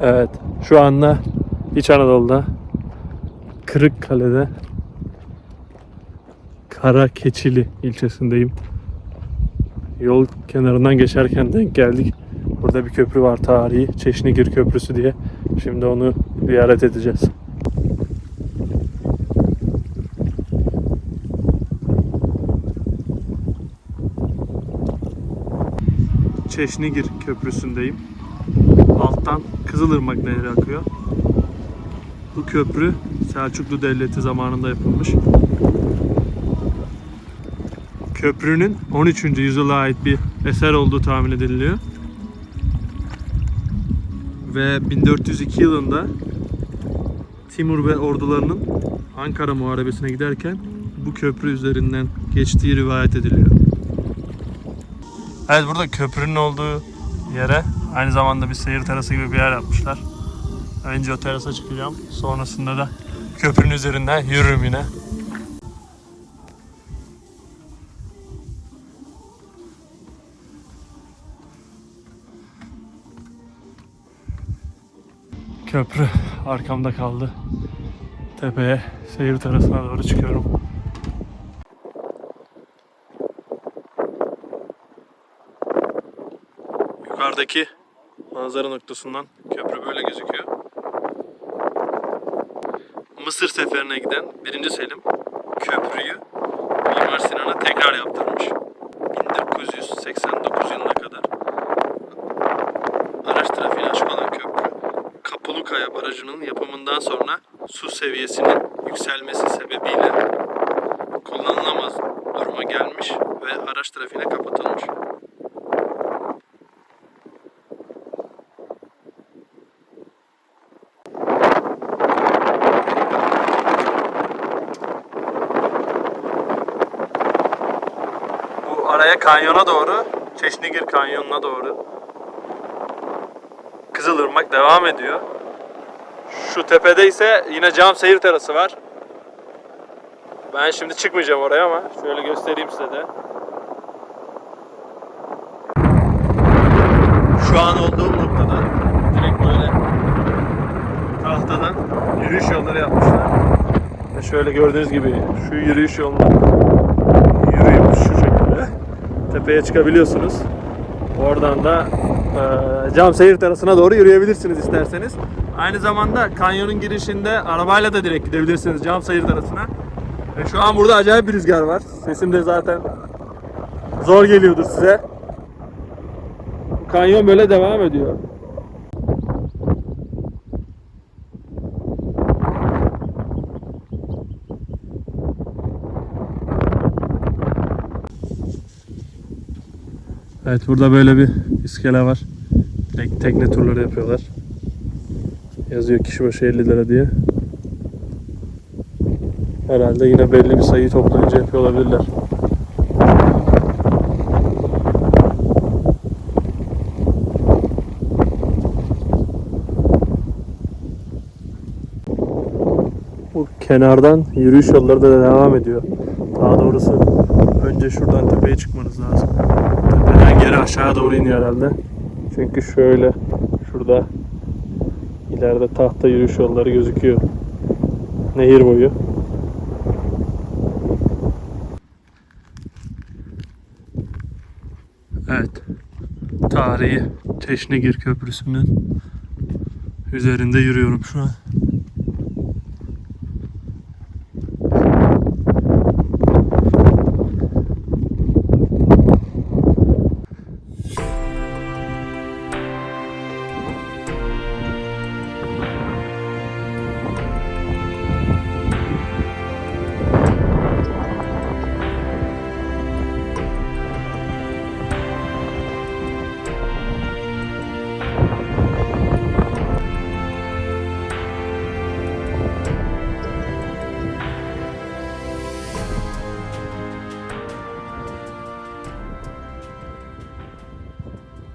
Evet, şu anda İç Anadolu'da Kırıkkale'de Karakeçili ilçesindeyim. Yol kenarından geçerken denk geldik. Burada bir köprü var tarihi. Çeşnigir Köprüsü diye. Şimdi onu ziyaret edeceğiz. Çeşnigir Köprüsü'ndeyim. Alttan Kızılırmak Nehri akıyor. Bu köprü Selçuklu Devleti zamanında yapılmış. Köprünün 13. yüzyıla ait bir eser olduğu tahmin ediliyor. Ve 1402 yılında Timur ve ordularının Ankara Muharebesi'ne giderken bu köprü üzerinden geçtiği rivayet ediliyor. Evet burada köprünün olduğu yere aynı zamanda bir seyir terası gibi bir yer yapmışlar. Önce o terasa çıkacağım. Sonrasında da köprünün üzerinden yürürüm yine. Köprü arkamda kaldı. Tepeye seyir terasına doğru çıkıyorum. Yukarıdaki manzara noktasından köprü böyle gözüküyor. Mısır seferine giden 1. Selim köprüyü Mimar Sinan'a tekrar yaptırmış. 1989 yılına kadar. Araç trafiğine açık olan köprü Kapulukaya Barajı'nın yapımından sonra su seviyesinin yükselmesi sebebiyle kullanılamaz duruma gelmiş ve araç trafiğine kapatılmış. Araya kanyona doğru, Çeşnigir kanyonuna doğru Kızılırmak devam ediyor. Şu tepede ise yine cam seyir terası var. Ben şimdi çıkmayacağım oraya ama şöyle göstereyim size de. Şu an olduğum noktada direkt böyle tahtadan yürüyüş yolları yapmışlar. Şöyle gördüğünüz gibi şu yürüyüş yolunu şekilde tepeye çıkabiliyorsunuz. Oradan da e, cam seyir terasına doğru yürüyebilirsiniz isterseniz. Aynı zamanda kanyonun girişinde arabayla da direkt gidebilirsiniz cam seyir terasına. Ve şu an burada acayip bir rüzgar var. Sesim de zaten zor geliyordur size. Kanyon böyle devam ediyor. Evet burada böyle bir iskele var. Tekne turları yapıyorlar. Yazıyor kişi başı 50 lira diye. Herhalde yine belli bir sayıyı toplayınca yapıyor olabilirler. Bu kenardan yürüyüş yolları da devam ediyor. Daha doğrusu önce şuradan tepeye çıkmanız lazım. Tepeden geri aşağı doğru iniyor herhalde. Çünkü şöyle şurada ileride tahta yürüyüş yolları gözüküyor. Nehir boyu. Evet. Tarihi Teşnegir Köprüsü'nün üzerinde yürüyorum şu an.